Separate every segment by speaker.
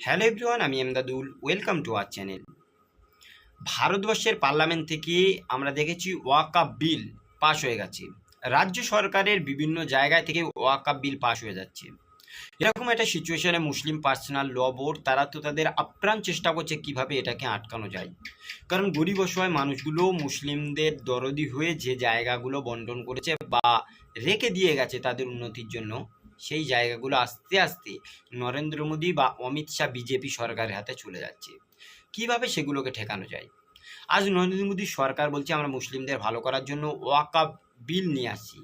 Speaker 1: Hello everyone, আমি Emdadul. Welcome to our channel ভারতবর্ষের parliament থেকে আমরা দেখেছি ওয়াকাপ বিল পাশ হয়ে গেছে। রাজ্য সরকারের বিভিন্ন জায়গায় থেকে ওয়াকাপ বিল পাশ হয়ে যাচ্ছে। এরকম একটা সিচুয়েশনে মুসলিম পার্সোনাল ল বোর্ড তারা তো তাদের আপ্রাণ চেষ্টা করছে কীভাবে এটাকে আটকানো যায়। কারণ গরিব অসহায় মানুষগুলো মুসলিমদের দরদি হয়ে যে জায়গাগুলো বন্টন করেছে বা রেখে দিয়ে গেছে তাদের উন্নতির জন্য সেই জায়গাগুলো আস্তে আস্তে নরেন্দ্র মোদী বা অমিত শাহ বিজেপি সরকারের হাতে চলে যাচ্ছে। কীভাবে সেগুলোকে ঠেকানো যায়? আজ নরেন্দ্র মোদী সরকার বলছে, আমরা মুসলিমদের ভালো করার জন্য ওয়াকা বিল নিয়ে আসছি।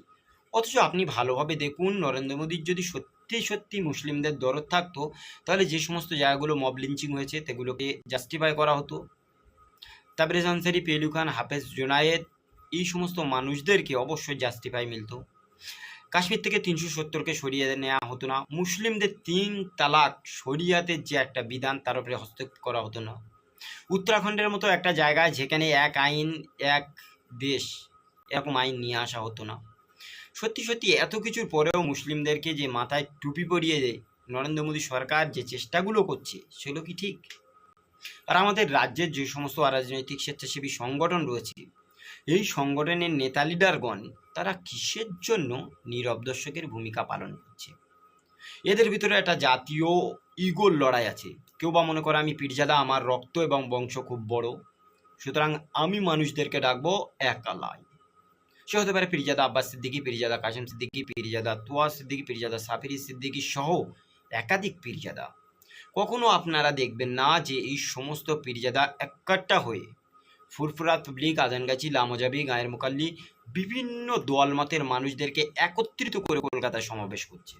Speaker 1: অথচ আপনি ভালোভাবে দেখুন, নরেন্দ্র মোদীর যদি সত্যি সত্যি মুসলিমদের দরদ থাকতো, তাহলে যে সমস্ত জায়গাগুলো মব লিঞ্চিং হয়েছে, সেগুলোকে জাস্টিফাই করা হতো। তাবরেজ আনসারি পেলু খান, হাফেজ জোনায়েদ, এই সমস্ত মানুষদেরকে অবশ্যই জাস্টিফাই মিলতো। কাশ্মীর থেকে তিনশো সত্তরকে সরিয়ে নেওয়া হতো না। মুসলিমদের তিন তালাক শরিয়াতের যে একটা বিধান, তার উপরে হস্তক্ষেপ করা হতো না। উত্তরাখণ্ডের মতো একটা জায়গায় যেখানে এক আইন, এক দেশ, এরকম আইন নিয়ে আসা হতো না। সত্যি সত্যি এত কিছুর পরেও মুসলিমদেরকে যে মাথায় টুপি পরিয়ে দেয় নরেন্দ্র মোদী সরকার যে চেষ্টাগুলো করছে, সেগুলো কি ঠিক? আর আমাদের রাজ্যের যে সমস্ত অরাজনৈতিক স্বেচ্ছাসেবী সংগঠন রয়েছে এই সংগঠনের নেতা লিডারগণ তারা কিসের জন্য নীরব দর্শকের ভূমিকা পালন করছে? এদের ভিতরে একটা জাতীয় ইগোর লড়াই আছে। কেউ বা মনে করে আমি পীরজাদা, আমার রক্ত এবং বংশ খুব বড়। সুতরাং আমি মানুষদেরকে ডাকবো একালাই সে হতে পারে পীরজাদা আব্বাস সিদ্দিকী, পীরজাদা কাসিম সিদ্দিকী, পীরজাদা তোয়া সিদ্দিকী, পীরজাদা সাফিরি সিদ্দিকী সহ একাধিক পীরজাদা। কখনো আপনারা দেখবেন না যে এই সমস্ত পীরজাদা একাট্টা হয়ে ফুরফুরা পাবলিক আজানগাছি, লামজাবি গায়ের মোকাল্লি বিভিন্ন দলমতের মানুষদেরকে একত্রিত করে কলকাতায় সমাবেশ করছে।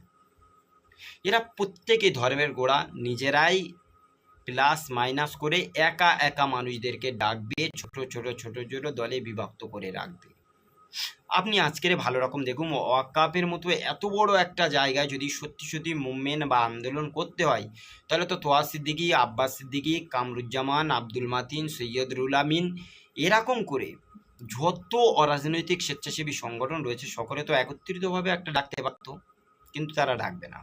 Speaker 1: এরা প্রত্যেকে ধর্মের গোড়া, নিজেরাই প্লাস মাইনাস করে একা একা মানুষদেরকে ডাকবে, ছোট ছোট ছোট ছোট দলে বিভক্ত করে রাখবে। আপনি আজকের ভালো রকম দেখুন ওয়াকাপের মতো এত বড় একটা জায়গায় যদি সত্যি সত্যি মুভমেন্ট বা আন্দোলন করতে হয়, তাহলে তো তোয়া সিদ্দিকি, আব্বাস সিদ্দিকি, কামরুজ্জামান, আব্দুল মাতিন, সৈয়দ রুল আমিন, এরকম করে যত অরাজনৈতিক স্বেচ্ছাসেবী সংগঠন রয়েছে, সকলে তো একত্রিতভাবে একটা ডাকতে পারতো কিন্তু তারা ডাকবে না।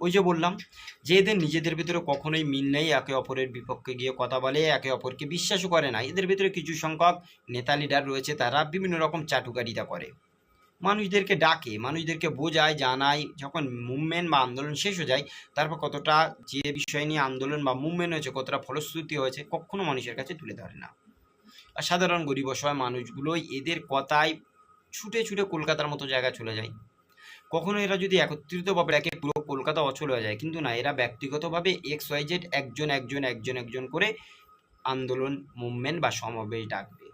Speaker 1: ওই যে বললাম, যে এদের নিজেদের ভিতরে কখনোই মিল নেই, একে অপরের বিপক্ষে গিয়ে কথা বলে, একে অপরকে বিশ্বাসও করে না। এদের ভিতরে কিছু সংখ্যক নেতা লিডার রয়েছে, তারা বিভিন্ন রকম চাটুকারিতা করে। মানুষদেরকে ডাকে, মানুষদেরকে বোঝায়, জানায়, যখন মুভমেন্ট বা আন্দোলন শেষ হয়ে যায়, তারপর কতটা যে বিষয় নিয়ে আন্দোলন বা মুভমেন্ট হয়েছে, কতটা ফলশ্রুতি হয়েছে, কখনো মানুষের কাছে তুলে ধরে না। আর সাধারণ গরিব অসহায় মানুষগুলোই এদের কথায় ছুটে ছুটে কলকাতার মতো জায়গায় চলে যায়। কখনো এরা যদি একত্রিতভাবে পুরো কলকাতা অচল হয়ে যায়। কিন্তু না, এরা ব্যক্তিগতভাবে এক্স ওয়াই জেড একজন একজন একজন একজন করে আন্দোলন, মুভমেন্ট বা সমাবেশ ডাকবে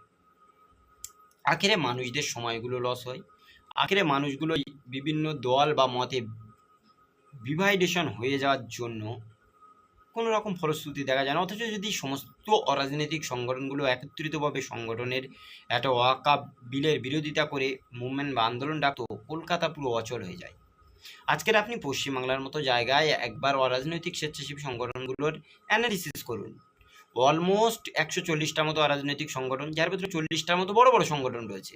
Speaker 1: আখেরে মানুষদের সময়গুলো লস হয়। আখেরে মানুষগুলো বিভিন্ন দল বা মতে বিভাইডেশন হয়ে যাওয়ার জন্য কোনো রকম ফলশ্রুতি দেখা যায় না। অথচ যদি সমস্ত অরাজনৈতিক সংগঠনগুলো একত্রিতভাবে সংগঠনের একটা ওয়াকা বিলের বিরোধিতা করে মুভমেন্ট বা আন্দোলন ডাকতো কলকাতা পুরো অচল হয়ে যায়। আজকের আপনি পশ্চিমবাংলার মতো জায়গায় একবার অরাজনৈতিক স্বেচ্ছাসেবী সংগঠনগুলোর অ্যানালিসিস করুন। অলমোস্ট একশো চল্লিশটার মতো অরাজনৈতিক সংগঠন, যার ভিতরে চল্লিশটার মতো বড় বড় সংগঠন রয়েছে।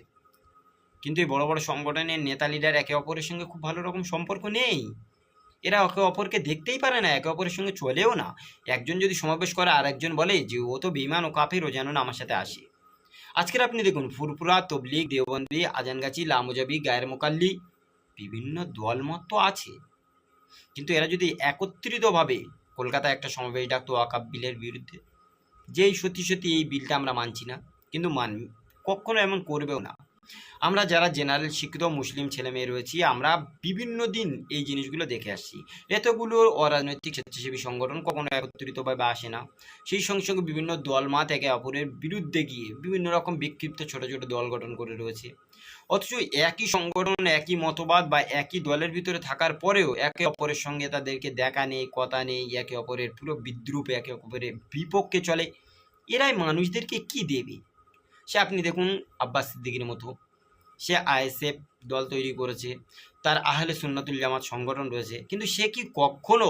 Speaker 1: কিন্তু এই বড় বড় সংগঠনের নেতা লিডার একে অপরের সঙ্গে খুব ভালো রকম সম্পর্ক নেই। এরা একে অপরকে দেখতেই পারে না, একে অপরের সঙ্গে চলেও না। একজন যদি সমাবেশ করে আর একজন বলে যে ও তো বিমান ও কাফের, ও যেন না আমার সাথে আসে। আজকের আপনি দেখুন ফুরপুরা তবলিগ, দেওবন্দি, আজানগাছি, লামোজাবি, গায়ের মোকাল্লি বিভিন্ন দলমত তো আছে। কিন্তু এরা যদি একত্রিতভাবে কলকাতায় একটা সমাবেশ ডাকতো ওয়াকাব বিলের বিরুদ্ধে, যেই সত্যি সত্যি এই বিলটা আমরা মানছি না, কিন্তু মান কখনো এমন করবেও না। আমরা যারা জেনারেল শিক্ষিত মুসলিম ছেলে মেয়ে রয়েছি, আমরা বিভিন্ন দিন এই জিনিসগুলো দেখে আসছি। এতগুলো অরাজনৈতিক স্বেচ্ছাসেবী সংগঠন কখনো একত্রিতভাবে আসে না। সেই সঙ্গে সঙ্গে বিভিন্ন দল দলমাত একে অপরের বিরুদ্ধে গিয়ে বিভিন্ন রকম বিক্ষিপ্ত ছোট ছোট দল গঠন করে রয়েছে। অথচ একই সংগঠন, একই মতবাদ বা একই দলের ভিতরে থাকার পরেও একে অপরের সঙ্গে তাদেরকে দেখা নেই, কথা নেই, একে অপরের পুরো বিদ্রুপ, একে অপরের বিপক্ষে চলে। এরাই মানুষদেরকে কি দেবে? সে আপনি দেখুন আব্বাস সিদ্দিকির মতো। সে আইএসএফ দল তৈরি করেছে, তার আহলে সুন্নাতুল জামাত সংগঠন রয়েছে, কিন্তু সে কি কখনো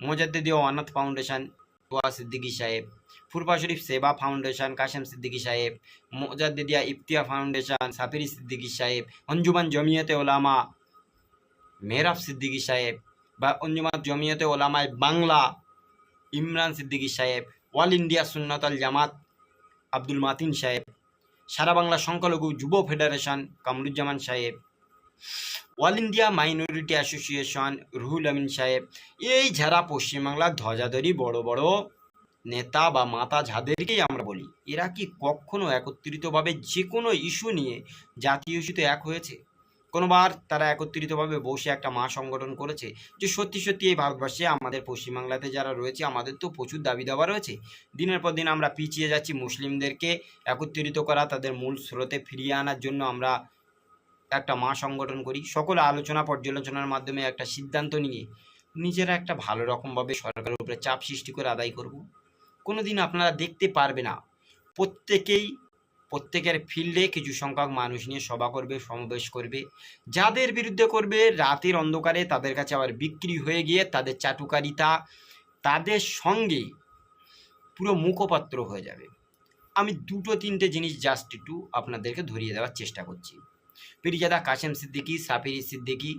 Speaker 1: মোজাদ্দেদি অনাথ ফাউন্ডেশন ওয়া সিদ্দিকী সাহেব, ফুরফা শরীফ সেবা ফাউন্ডেশন, কাশেম সিদ্দিকী সাহেব, মোজাদ্দেদিয়া ইফতিয়া ফাউন্ডেশন, সাফিরি সিদ্দিকী সাহেব, অঞ্জুমান জমিয়তে ওলামা, মেহরাব সিদ্দিকী সাহেব বা অঞ্জুমান জমিয়তে ওলামায় বাংলা, ইমরান সিদ্দিকী সাহেব, অল ইন্ডিয়া সুন্নাতাল জামাত আব্দুল মাতিন সাহেব সারা বাংলা সংখ্যালঘু যুব ফেডারেশন কামরুজ্জামান সাহেব all India minority association Ruhul Amin সাহেব, এই যারা পশ্চিমবাংলার ধ্বজাধরি বড় বড় নেতা বা মাতা যাদেরকেই আমরা বলি, এরা কি কখনো একত্রিতভাবে যে কোনো ইস্যু নিয়ে জাতীয় ইস্যুতে এক হয়েছে? কোনোবার তারা একত্রিতভাবে বসে একটা মা সংগঠন করেছে যে সত্যি সত্যি এই ভারতবর্ষে আমাদের পশ্চিমবাংলাতে যারা রয়েছে, আমাদের তো প্রচুর দাবি দাবা রয়েছে। দিনের পর দিন আমরা পিছিয়ে যাচ্ছি মুসলিমদেরকে একত্রিত করা, তাদের মূল স্রোতে ফিরিয়ে আনার জন্য আমরা একটা মা সংগঠন করি। সকল আলোচনা পর্যালোচনার মাধ্যমে একটা সিদ্ধান্ত নিয়ে নিজেরা একটা ভালো রকমভাবে সরকারের উপরে চাপ সৃষ্টি করে আদায় করব। কোনো দিন আপনারা দেখতে পারবে না। প্রত্যেকেই প্রত্যেকের ফিল্ডে কিছু সংখ্যক মানুষ নিয়ে সভা করবে, সমাবেশ করবে। যাদের বিরুদ্ধে করবে, রাতের অন্ধকারে তাদের কাছে আবার বিক্রি হয়ে গিয়ে তাদের চাটুকারিতা তাদের সঙ্গে পুরো মুখপাত্র হয়ে যাবে। আমি দুটো তিনটে জিনিস জাস্ট একটু আপনাদেরকে ধরিয়ে দেওয়ার চেষ্টা করছি। পিরিজাদা কাশেম সিদ্দিকি, সাফিরি সিদ্দিকী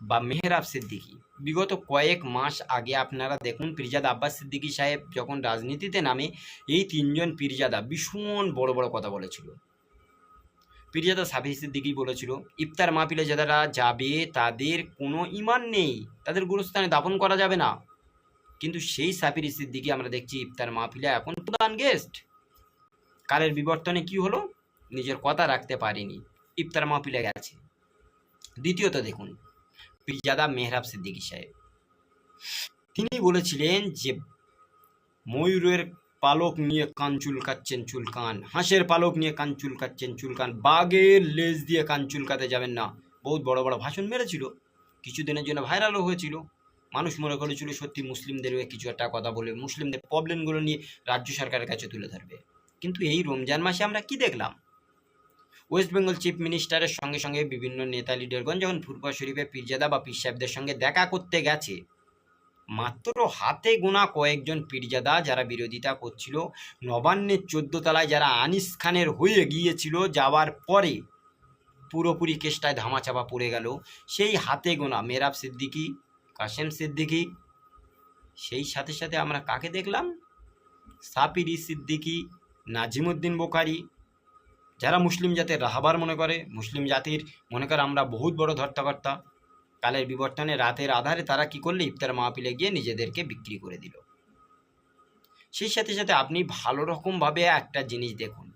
Speaker 1: বা মেহরাব সিদ্দিকী। বিগত কয়েক মাস আগে আপনারা দেখুন পিরজাদা আব্বাস সিদ্দিকী সাহেব যখন রাজনীতিতে নামে, এই তিনজন পিরজাদা ভীষণ বড় বড় কথা বলেছিল। পিরজাদা সাফি সিদ্দিকী বলেছিল, ইফতার মাহফিলে যারা যাবে তাদের কোনো ইমান নেই, তাদের গুরুস্থানে দাপন করা যাবে না। কিন্তু সেই সাফির সিদ্দিকী আমরা দেখছি ইফতার মাহফিলে এখন প্রধান গেস্ট কালের বিবর্তনে কি হলো? নিজের কথা রাখতে পারেনি। ইফতার মাহফিলে গেছে। দ্বিতীয়ত দেখুন পিরজাদা মেহরাব সিদ্দিকী সাহেব। তিনি বলেছিলেন যে, ময়ূরের পালক নিয়ে কান চুলকাচ্ছেন চুলকান, হাঁসের পালক নিয়ে কান চুলকাচ্ছেন চুলকান, বাঘের লেজ দিয়ে কান চুলকাতে যাবেন না। বহুত বড় বড় ভাষণ মেরেছিল। কিছুদিনের জন্য ভাইরালও হয়েছিল। মানুষ মনে করেছিল সত্যি মুসলিমদের কিছু একটা কথা বলে, মুসলিমদের প্রবলেমগুলো নিয়ে রাজ্য সরকারের কাছে তুলে ধরবে। কিন্তু এই রমজান মাসে আমরা কি দেখলাম? ওয়েস্ট বেঙ্গল চিফ মিনিস্টারের সঙ্গে সঙ্গে বিভিন্ন নেতা লিডারগণ যখন ফুরফা শরীফে পীরজাদা বা পীর সাহেবদের সঙ্গে দেখা করতে গেছে, মাত্র হাতে গোনা কয়েকজন পীরজাদা যারা বিরোধিতা করছিল, নবান্নের তলায় যারা আনিস খানের হয়ে গিয়েছিল যাওয়ার পরে পুরোপুরি কেষ্টায় ধামাচাপা পড়ে গেল। সেই হাতে গোনা মেরাব সিদ্দিকি, কাশেম সিদ্দিকি, সেই সাথে সাথে আমরা কাকে দেখলাম? সাপিরি সিদ্দিকী, নাজিমুদ্দিন বোকারি যারা মুসলিম জাতির রাহাবার মনে করে, মুসলিম জাতির মনে করে আমরা বহুত বড় ধর্তাকর্তা। কালের বিবর্তনে রাতের আধারে তারা কি করলে ইফতার মাহফিলে গিয়ে নিজেদেরকে বিক্রি করে দিল। সেই সাথে সাথে আপনি ভালো রকমভাবে একটা জিনিস দেখুন।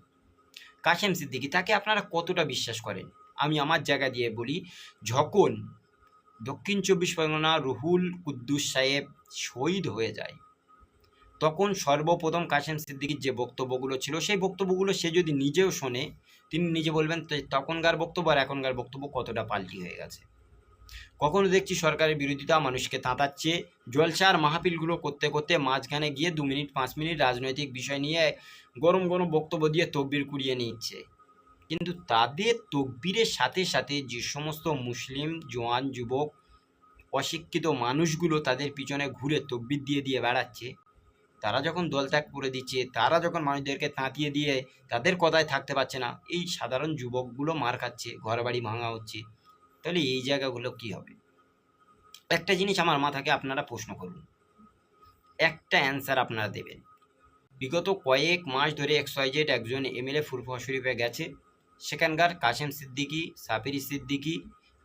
Speaker 1: কাশেম সিদ্দিকি, তাকে আপনারা কতটা বিশ্বাস করেন? আমি আমার জায়গা দিয়ে বলি, যখন দক্ষিণ চব্বিশ পরগনা রুহুল কুদ্দুস সাহেব শহীদ হয়ে যায় তখন সর্বপ্রথম কাশেম সিদ্দিকির যে বক্তব্যগুলো ছিল, সেই বক্তব্যগুলো সে যদি নিজেও শোনে, তিনি নিজে বলবেন "তে- তখনকার বক্তব্য আর এখনকার বক্তব্য কতটা পাল্টি হয়ে গেছে। কখনো দেখছি সরকারের বিরোধিতা মানুষকে তাঁতাচ্ছে, জলসা আর মাহফিলগুলো করতে করতে মাঝখানে গিয়ে দু মিনিট, পাঁচ মিনিট রাজনৈতিক বিষয় নিয়ে গরম গরম বক্তব্য দিয়ে তকবির কুড়িয়ে নিচ্ছে। কিন্তু তাদের তকবিরের সাথে সাথে যে সমস্ত মুসলিম, জোয়ান, যুবক, অশিক্ষিত মানুষগুলো তাদের পিছনে ঘুরে তকবির দিয়ে দিয়ে বেড়াচ্ছে তারা যখন দলত্যাগ করে দিচ্ছে, তারা যখন মানুষদেরকে তাঁতিয়ে দিয়ে তাদের কথায় থাকতে পারছে না, এই সাধারণ যুবকগুলো মার খাচ্ছে ঘর বাড়ি ভাঙা হচ্ছে, তাহলে এই জায়গাগুলো কি হবে? একটা জিনিস আমার মাথাকে আপনারা প্রশ্ন করুন। একটা অ্যান্সার আপনারা দেবেন। বিগত কয়েক মাস ধরে এক্সওয়াইজেড একজন এমএলএ ফুরফুয়া শরীফে গেছে। সেখানকার কাশেম সিদ্দিকি, সাফিরি সিদ্দিকি,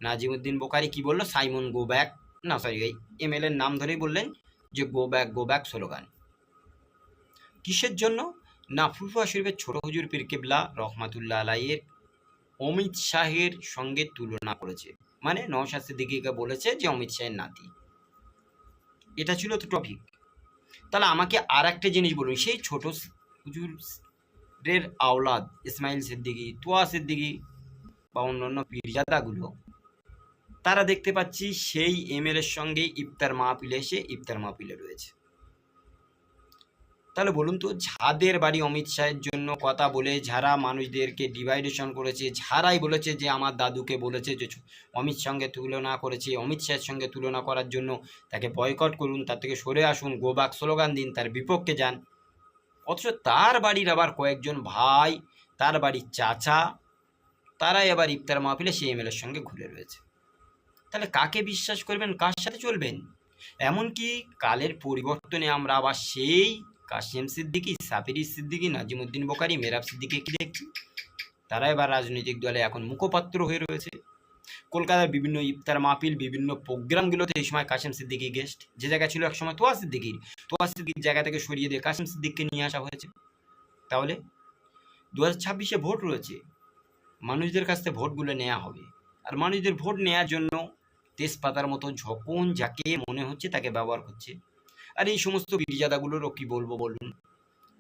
Speaker 1: নাজিমুদ্দিন বোকারি, কি বলল? সাইমন গো ব্যাক না সরি এই এমএলএর নাম ধরেই বললেন যে go back go back slogan. কিসের জন্য? না ফুরফুয়া শরীফের ছোট হুজুর পীর কেবলা রহমাতুল্লাহ আলাইয়ের অমিত শাহের সঙ্গে তুলনা করেছে। মানে নওশাদ সিদ্দিকিকে বলেছে যে অমিত শাহের নাতি। এটা ছিল তো টপিক তাহলে আমাকে আর একটা জিনিস বলুন, সেই ছোট হুজুরের আওলাদ ইসমাইল সিদ্দিকি, তোয়া সিদ্দিকি বা অন্যান্য পীরজাদাগুলো, তারা দেখতে পাচ্ছি সেই এমএলএর সঙ্গে ইফতার মাহফিলে এসে ইফতার মাহফিলে রয়েছে। তাহলে বলুন তো, যাদের বাড়ি অমিত শাহের জন্য কথা বলে, যারা মানুষদেরকে ডিভাইডেশন করেছে, যারাই বলেছে যে আমার দাদুকে বলেছে যে অমিত সঙ্গে তুলনা করেছে, অমিত শাহের সঙ্গে তুলনা করার জন্য তাকে বয়কট করুন, তার থেকে সরে আসুন গোবাক স্লোগান দিন, তার বিপক্ষে যান। অথচ তার বাড়ির আবার কয়েকজন ভাই, তার বাড়ির চাচা, তারাই আবার ইফতার মাহফিলে সেই এমএলএর সঙ্গে ঘুরে রয়েছে। তাহলে কাকে বিশ্বাস করবেন, কার সাথে চলবেন? এমনকি কালের পরিবর্তনে আমরা আবার সেই কাশিম সিদ্দিকি সাপিরি সিদ্দিকি, নাজিমুদ্দিন বোকারি মেরাব সিদ্দিকি কি দেখছি? তারা এবার রাজনৈতিক দলে এখন মুখপাত্র হয়ে রয়েছে। কলকাতার বিভিন্ন ইফতার মাহফিল, বিভিন্ন প্রোগ্রামগুলোতে এই সময় কাশিম সিদ্দিকি গেস্ট যে জায়গা ছিল একসময় তোয়া সিদ্দিকির। তোয়া সিদ্দিকির জায়গা থেকে সরিয়ে দিয়ে কাশিম সিদ্দিককে নিয়ে আসা হয়েছে। তাহলে দু হাজার ছাব্বিশে ভোট রয়েছে। মানুষদের কাছ থেকে ভোটগুলো নেওয়া হবে। আর মানুষদের ভোট নেওয়ার জন্য তেজপাতার মতো যখন যাকে মনে হচ্ছে তাকে ব্যবহার করছে আর এই সমস্ত বিরজাদাগুলোরও কি বলব বলুন?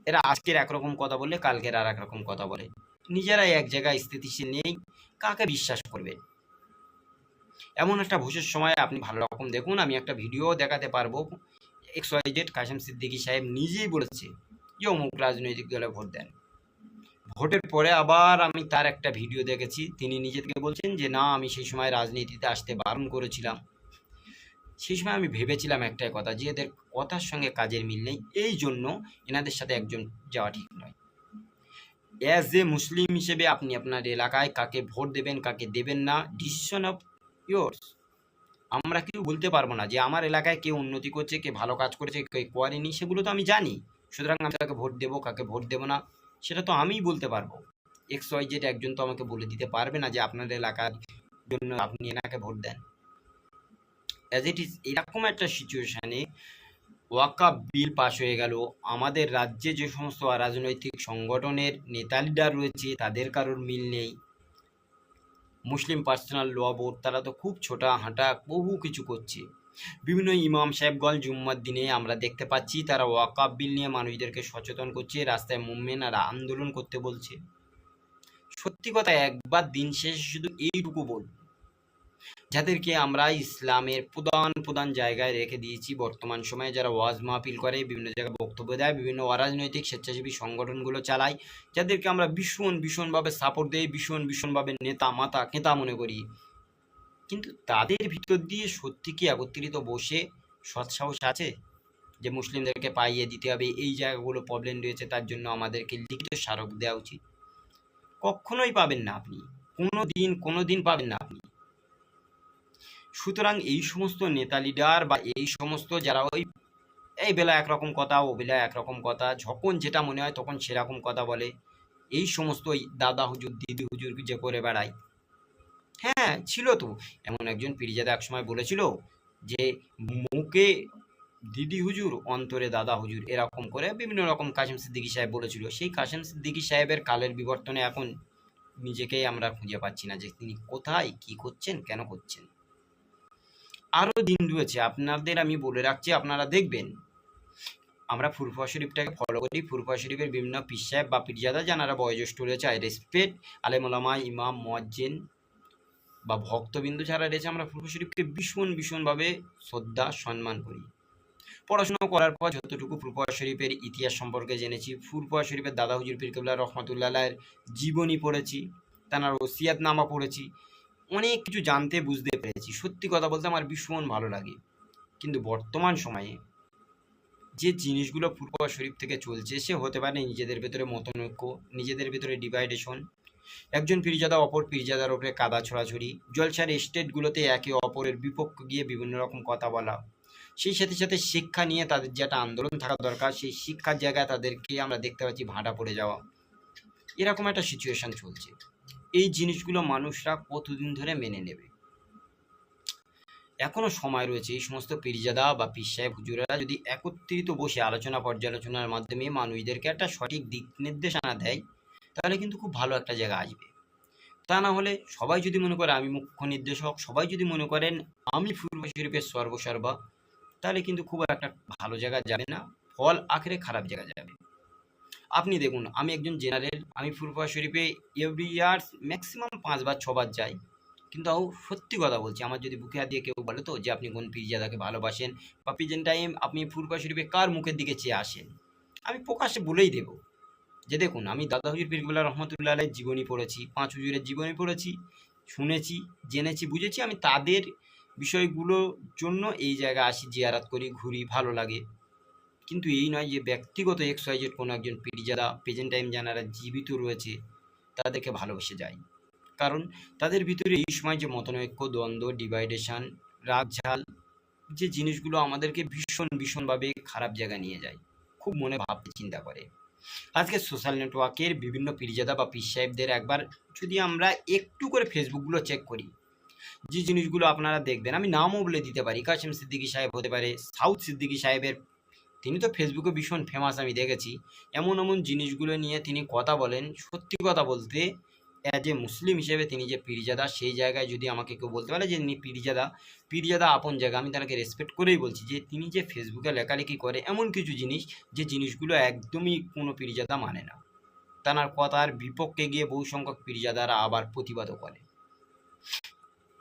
Speaker 1: এরা আজকের একরকম কথা বললে কালকের আর একরকম কথা বলে। নিজেরাই এক জায়গায় স্থিতিশীল নেই, কাকে বিশ্বাস করবে? এমন একটা ভোটের সময় আপনি ভালো রকম দেখুন, আমি একটা ভিডিও দেখাতে পারব। X Y Z Kasem Siddiqui সাহেব নিজেই বলেছে যে অমুক রাজনৈতিক দলে ভোট দেন। ভোটের পরে আবার আমি তার একটা ভিডিও দেখেছি। তিনি নিজে থেকে বলছেন যে, না, আমি সেই সময় রাজনীতিতে আসতে বারণ করেছিলাম। সেই সময় আমি ভেবেছিলাম একটাই কথা যে এদের কথার সঙ্গে কাজের মিল নেই, এই জন্য এনাদের সাথে একজন যাওয়া ঠিক নয়। অ্যাজ এ মুসলিম হিসেবে আপনি আপনার এলাকায় কাকে ভোট দেবেন, কাকে দেবেন না ডিসিশন অফ ইয়োর্স আমরা কেউ বলতে পারব না যে আমার এলাকায় কেউ উন্নতি করছে, কে ভালো কাজ করেছে, কে করেনি, সেগুলো তো আমি জানি। সুতরাং আমি তাকে ভোট দেবো, কাকে ভোট দেবো না, সেটা তো আমিই বলতে পারব। এক্স ওয়াই জেড একজন তো আমাকে বলে দিতে পারবে না যে আপনার এলাকার জন্য আপনি এনাকে ভোট দেন। অ্যাজ ইট ইজ এরকম একটা সিচুয়েশানে ওয়াকা বিল পাশ হয়ে গেল। আমাদের রাজ্যে যে সমস্ত রাজনৈতিক সংগঠনের নেতা লিডার রয়েছে, তাদের কারোর মিল নেই। মুসলিম পার্সোনাল ল বোর্ড তারা তো খুব ছোটা, হাঁটা, বহু কিছু করছে। বিভিন্ন ইমাম সাহেবগঞ্জ জুম্মার দিনে আমরা দেখতে পাচ্ছি, তারা ওয়াকাব বিল নিয়ে মানুষদেরকে সচেতন করছে, রাস্তায় মুভমেন্ট আর আন্দোলন করতে বলছে। সত্যি কথা, একবার দিন শেষে শুধু এইটুকু বল যাদেরকে আমরা ইসলামের প্রধান প্রধান জায়গায় রেখে দিয়েছি বর্তমান সময়ে। যারা ওয়াজ মাহফিল করে, বিভিন্ন জায়গায় বক্তব্য দেয়, বিভিন্ন অরাজনৈতিক স্বেচ্ছাসেবী সংগঠনগুলো চালায়। যাদেরকে আমরা ভীষণ, ভীষণভাবে সাপোর্ট দেই, ভীষণ, ভীষণভাবে নেতা, মাতা কেতা মনে করি। কিন্তু তাদের ভিতর দিয়ে সত্যি কি একত্রিত বসে সৎসাহস আছে? যে মুসলিমদেরকে পাইয়ে দিতে হবে, এই জায়গাগুলো প্রবলেম রয়েছে, তার জন্য আমাদেরকে লিখিত স্মারক দেওয়া উচিত। কখনোই পাবেন না আপনি। কোনো দিন কোনো দিন পাবেন না। সুতরাং এই সমস্ত নেতা লিডার বা এই সমস্ত যারা ওই, এই বেলা একরকম কথা, ও বেলা একরকম কথা, যখন যেটা মনে হয় তখন সেরকম কথা বলে। এই সমস্ত দাদা হুজুর, দিদি হুজুর যে করে বেড়ায়। হ্যাঁ ছিল তো। এমন একজন পিরিজাদা একসময় বলেছিল যে, মুখে দিদি হুজুর, অন্তরে দাদা হুজুর, এরকম করে বিভিন্ন রকম কাশিম সিদ্দিকী সাহেব বলেছিল। সেই কাশিম সিদ্দিকী সাহেবের কালের বিবর্তনে এখন নিজেকেই আমরা খুঁজে পাচ্ছি না যে তিনি কোথায়, কি করছেন, কেন করছেন। আরও দিন রয়েছে। আপনাদের আমি বলে রাখছি, আপনারা দেখবেন। আমরা ফুরফুয়া শরীফটাকে ফলো করি। ফুরফা শরীফের বিভিন্ন পীর সাহেব বা পীরজাদা যারা বয়োজ্যেষ্ঠ রয়েছে, আই রেসপেক্ট আলেমুলামা ইমাম, মোয়াজ্জেন বা ভক্তবিন্দু যারা রয়েছে, আমরা ফুরফুয়া শরীফকে ভীষণ, ভীষণভাবে শ্রদ্ধা, সম্মান করি। পড়াশোনা করার পর যতটুকু ফুরফুয়া শরীফের ইতিহাস সম্পর্কে জেনেছি, ফুরফুয়া শরীফের দাদা হুজুর পীর কেবলা রহমতুল্লাহের জীবনী পড়েছি, তার ওসিয়াত নামা পড়েছি। অনেক কিছু জানতে, বুঝতে পেরেছি। সত্যি কথা বলতে আমার ভীষণ ভালো লাগে। কিন্তু বর্তমান সময়ে যে জিনিসগুলো ফুরফুয়া শরীফ থেকে চলছে, সে হতে পারে নিজেদের ভেতরে মতনৈক্য, নিজেদের ভেতরে ডিভাইডেশন। একজন পীরজাদা অপর পীরজাদার ওপরে কাদা ছড়াছড়ি। জলসার স্টেটগুলোতে একে অপরের বিপক্ষে গিয়ে বিভিন্ন রকম কথা বলা। সেই সাথে সাথে শিক্ষা নিয়ে তাদের যে একটা আন্দোলন থাকা দরকার, সেই শিক্ষার জায়গায় তাদেরকে আমরা দেখতে পাচ্ছি ভাঁটা পড়ে যাওয়া। এরকম একটা সিচুয়েশন চলছে। এই জিনিসগুলো মানুষরা কতদিন ধরে মেনে নেবে? এখনও সময় রয়েছে। এই সমস্ত পীরজাদা বা পীর সাহেব হুজুরেরা যদি একত্রিত বসে আলোচনা পর্যালোচনার মাধ্যমে মানুষদেরকে একটা সঠিক দিক নির্দেশনা দেয়, তাহলে কিন্তু খুব ভালো একটা জায়গা আসবে। তা না হলে সবাই যদি মনে করে আমি মুখ্য নির্দেশক, সবাই যদি মনে করেন আমি পূর্ব শরীফের সর্বসর্বা, তাহলে কিন্তু খুব একটা ভালো জায়গা যাবে না, ফল আখেরে খারাপ জায়গা যাবে। আপনি দেখুন, আমি একজন জেনারেল, আমি ফুরফুয়া শরীফে এভরি ইয়ার্স ম্যাক্সিমাম পাঁচবার ছবার যাই। কিন্তু তাও সত্যি কথা বলছি, আমার যদি বুকে হাত দিয়ে কেউ বলে তো যে আপনি কোন পীরজাদাকে ভালোবাসেন বা প্রেজেন্ট টাইম আপনি ফুরফুয়া শরীফে কার মুখের দিকে চেয়ে আসেন? আমি প্রকাশ্যে বলেই দেব যে দেখুন, আমি দাদা হুজুর পীরগুল্লা রহমতুল্লাহ জীবনী পড়েছি, পাঁচ হুজুরের জীবনী পড়েছি, শুনেছি, জেনেছি, বুঝেছি, আমি তাদের বিষয়গুলোর জন্য এই জায়গায় আসি, জিয়ারাত করি, ঘুরি, ভালো লাগে। কিন্তু এই নয় যে ব্যক্তিগত এক্স ওয়াইজেড কোনো একজন পীরজাদা প্রেজেন্ট টাইম যারা জীবিত রয়েছে, তাদেরকে ভালোবেসে যায়। কারণ তাদের ভিতরে এই সময় যে মতনৈক্য, দ্বন্দ্ব, ডিভাইডেশন রাগ ঝাল যে জিনিসগুলো আমাদেরকে ভীষণ ভীষণভাবে খারাপ জায়গায় নিয়ে যায়, খুব মনে ভাবতে চিন্তা করে। আজকে সোশ্যাল নেটওয়ার্কের বিভিন্ন পীরজাদা বা পীর সাহেবদের একবার যদি আমরা একটু করে ফেসবুকগুলো চেক করি, যে জিনিসগুলো আপনারা দেখবেন, আমি নামও বলে দিতে পারি কাশিম সিদ্দিকী সাহেব হতে পারে, সাউথ সিদ্দিকী সাহেবের তিনি তো ফেসবুকে ভীষণ ফেমাস আমি দেখেছি। এমন এমন জিনিসগুলো নিয়ে তিনি কথা বলেন, সত্যি কথা বলতে অ্যাজ এ মুসলিম হিসেবে তিনি যে পীরজাদা, সেই জায়গায় যদি আমাকে কেউ বলতে পারে যে তিনি পীরজাদা পীরজাদা আপন জায়গা আমি তাকে রেসপেক্ট করেই বলছি যে, তিনি যে ফেসবুকে লেখালেখি করে, এমন কিছু জিনিস যে জিনিসগুলো একদমই কোনো পীরজাদা মানে না। তার কথার বিপক্ষে গিয়ে বহু সংখ্যক পীরজাদারা আবার প্রতিবাদও করে।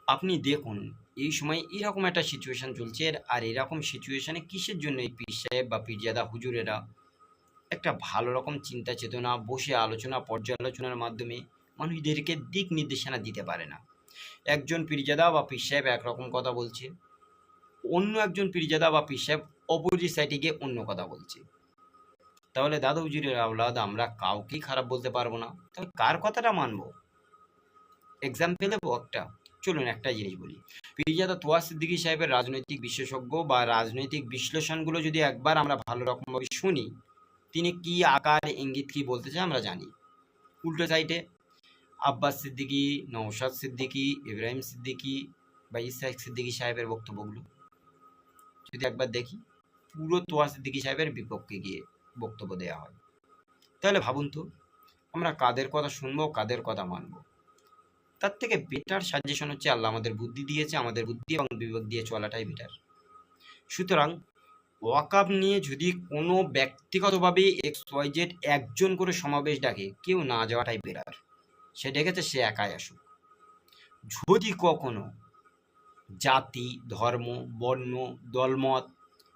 Speaker 1: আপনি দেখুন এই সময় এরকম একটা সিচুয়েশন চলছে আর এরকম সিচুয়েশনে কিসের জন্য এই পীর সাহেব বা পীরজাদা হুজুরেরা একটা ভালো রকম চিন্তা চেতনা বসে আলোচনা, পর্যালোচনার মাধ্যমে মানুষদেরকে দিক নির্দেশনা দিতে পারে না। একজন পীরজাদা বা পীর সাহেব একরকম কথা বলছে, অন্য একজন পীরজাদা বা পীর সাহেব অপোজিট সাইডে গিয়ে অন্য কথা বলছে। তাহলে দাদা হুজুরের আওলাদ, আমরা কাউকেই খারাপ বলতে পারব না। তাহলে কার কথাটা মানবো? এক্সাম্পল দেবো একটা। চলুন একটা জিনিস বলি। পীরজাদা তোয়া সিদ্দিকী সাহেবের রাজনৈতিক বিশেষজ্ঞ বা রাজনৈতিক বিশ্লেষণগুলো যদি একবার আমরা ভালো রকমভাবে শুনি, তিনি কি আকার, ইঙ্গিত কি বলতে চায় আমরা জানি। উল্টো সাইডে আব্বাস সিদ্দিকী নৌশাদ সিদ্দিকী, ইব্রাহিম সিদ্দিকী বা ইসাক সিদ্দিকী সাহেবের বক্তব্যগুলো। যদি একবার দেখি, পুরো তোয়া সিদ্দিকী সাহেবের বিপক্ষে গিয়ে বক্তব্য দেওয়া হয়। তাহলে ভাবুন তো, আমরা কাদের কথা শুনব, কাদের কথা মানবো? তার থেকে বেটার সাজেশন হচ্ছে আল্লাহ আমাদের বুদ্ধি দিয়েছে, আমাদের বুদ্ধি এবং বিবেক দিয়ে চলাটাই বেটার সুতরাং ওয়াকাব নিয়ে যদি কোনো ব্যক্তিগতভাবে এক্স ওয়াই জেড একজন করে সমাবেশ ডাকে কেউ না যাওয়াটাই বেটার সে ডেকেছে সে একাই আসুক। যদি কখনো জাতি, ধর্ম, বর্ণ, দলমত,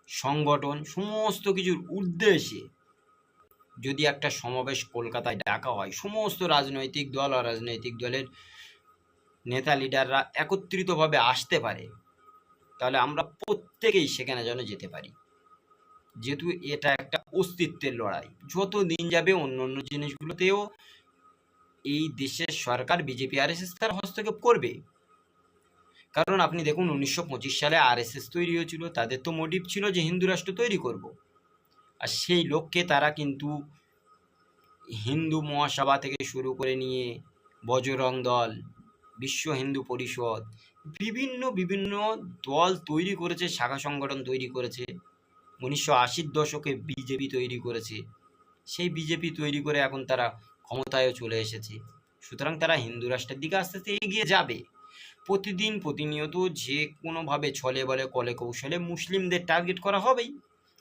Speaker 1: সংগঠন, সমস্ত কিছুর উদ্দেশ্যে যদি একটা সমাবেশ কলকাতায় ডাকা হয়, সমস্ত রাজনৈতিক দল আর রাজনৈতিক দলের নেতা লিডাররা একত্রিতভাবে আসতে পারে, তাহলে আমরা প্রত্যেকেই সেখানে যেন যেতে পারি। যেহেতু এটা একটা অস্তিত্বের লড়াই। যত দিন যাবে অন্য অন্য জিনিসগুলোতেও এই দেশের সরকার, বিজেপি আর এস এস তার হস্তক্ষেপ করবে। কারণ আপনি দেখুন, উনিশশো পঁচিশ সালে আর এস এস তৈরি হয়েছিল, তাদের তো মোটিভ ছিল যে হিন্দু রাষ্ট্র তৈরি করব। আর সেই লক্ষ্যে তারা কিন্তু হিন্দু মহাসভা থেকে শুরু করে নিয়ে বজরং দল বিশ্ব হিন্দু পরিষদ। বিভিন্ন বিভিন্ন দল তৈরি করেছে, শাখা সংগঠন তৈরি করেছে। উনিশশো আশির দশকে বিজেপি তৈরি করেছে। সেই বিজেপি তৈরি করে এখন তারা ক্ষমতায়ও চলে এসেছে। সুতরাং তারা হিন্দু রাষ্ট্রের দিকে আস্তে আস্তে এগিয়ে যাবে। প্রতিদিন প্রতিনিয়ত যে কোনোভাবে ছলে বলে, কলে কৌশলে মুসলিমদের টার্গেট করা হবেই।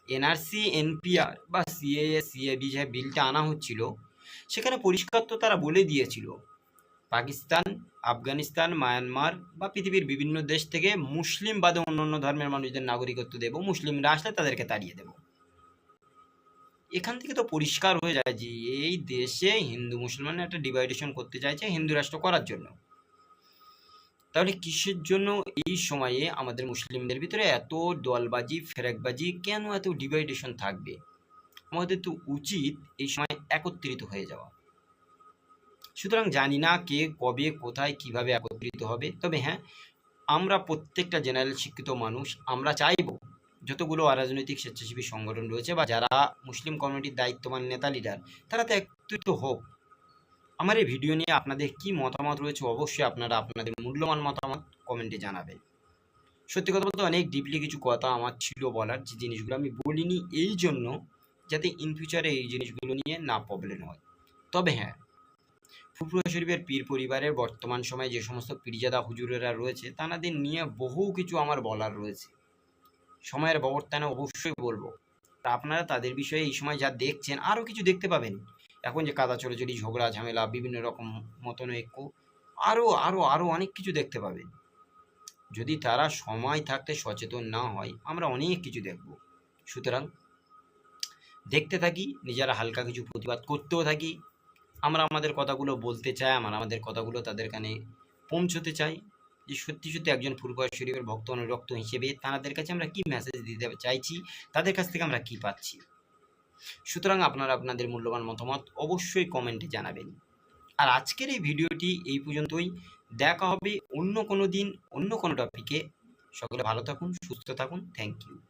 Speaker 1: এনআরসি, এনপিআর বা সিএএ সিএবি যে বিলটা আনা হচ্ছিল, সেখানে পরিষ্কার তো তারা বলে দিয়েছিল। পাকিস্তান আফগানিস্তান, মায়ানমার বা পৃথিবীর বিভিন্ন দেশ থেকে মুসলিম বাদে অন্য ধর্মের মানুষদের নাগরিকত্ব দেব, মুসলিমরা আসলে তাদেরকে তাড়িয়ে দেব। এখান থেকে তো পরিষ্কার হয়ে যায় যে এই দেশে হিন্দু মুসলমানের একটা ডিভাইডেশন করতে চাইছে হিন্দু রাষ্ট্র করার জন্য। তাহলে কিসের জন্য এই সময়ে আমাদের মুসলিমদের ভিতরে এত দলবাজি, ফেরাকবাজি কেন এত ডিভাইডেশন থাকবে? আমাদের তো উচিত এই সময় একত্রিত হয়ে যাওয়া। সুতরাং জানি না কে, কবে, কোথায়, কীভাবে একত্রিত হবে। তবে হ্যাঁ আমরা প্রত্যেকটা জেনারেল শিক্ষিত মানুষ, আমরা চাইব যতগুলো অরাজনৈতিক স্বেচ্ছাসেবী সংগঠন রয়েছে বা যারা মুসলিম কমিউনিটির দায়িত্ববান নেতা লিডার তারা তো একত্রিত হোক। আমার এই ভিডিও নিয়ে আপনাদের কি মতামত রয়েছে অবশ্যই আপনারা আপনাদের মূল্যবান মতামত কমেন্টে জানাবেন। সত্যি কথা বলতে অনেক ডিপলি কিছু কথা আমার ছিল বলার, যে জিনিসগুলো আমি বলিনি এই জন্য যাতে ইন ফিউচারে এই জিনিসগুলো নিয়ে না প্রবলেম হয়। তবে হ্যাঁ ফুফুয়া শরীফের পীর পরিবারের বর্তমান সময়ে যে সমস্ত পীরজাদা হুজুরেরা রয়েছে, তানাদের নিয়ে বহু কিছু আমার বলার রয়েছে। সময়ের ব্যবর্তনে অবশ্যই বলব, তা আপনারা তাদের বিষয়ে এই সময় যা দেখছেন, আরও কিছু দেখতে পাবেন। এখন যে কাদা চড়াচড়ি ঝগড়া, ঝামেলা, বিভিন্ন রকম মতনৈক্য, আরও আরও আরও অনেক কিছু দেখতে পাবেন। যদি তারা সময় থাকতে সচেতন না হয়, আমরা অনেক কিছু দেখব। সুতরাং দেখতে থাকি, নিজেরা হালকা কিছু প্রতিবাদ করতেও থাকি আমরা আমাদের কথাগুলো বলতে চাই, আমরা আমাদের কথাগুলো তাদের কানে পৌঁছতে চাই যে সত্যি সত্যি একজন ফুরফুরা শরীফের ভক্ত, অনুরক্ত হিসেবে তাদের কাছে আমরা কি মেসেজ দিতে চাইছি, তাদের কাছ থেকে আমরা কি পাচ্ছি? সুতরাং আপনারা আপনাদের মূল্যবান মতামত অবশ্যই কমেন্টে জানাবেন। আর আজকের এই ভিডিওটি এই পর্যন্তই। দেখা হবে অন্য কোনো দিন, অন্য কোনো টপিকে সকলে ভালো থাকুন, সুস্থ থাকুন। Thank you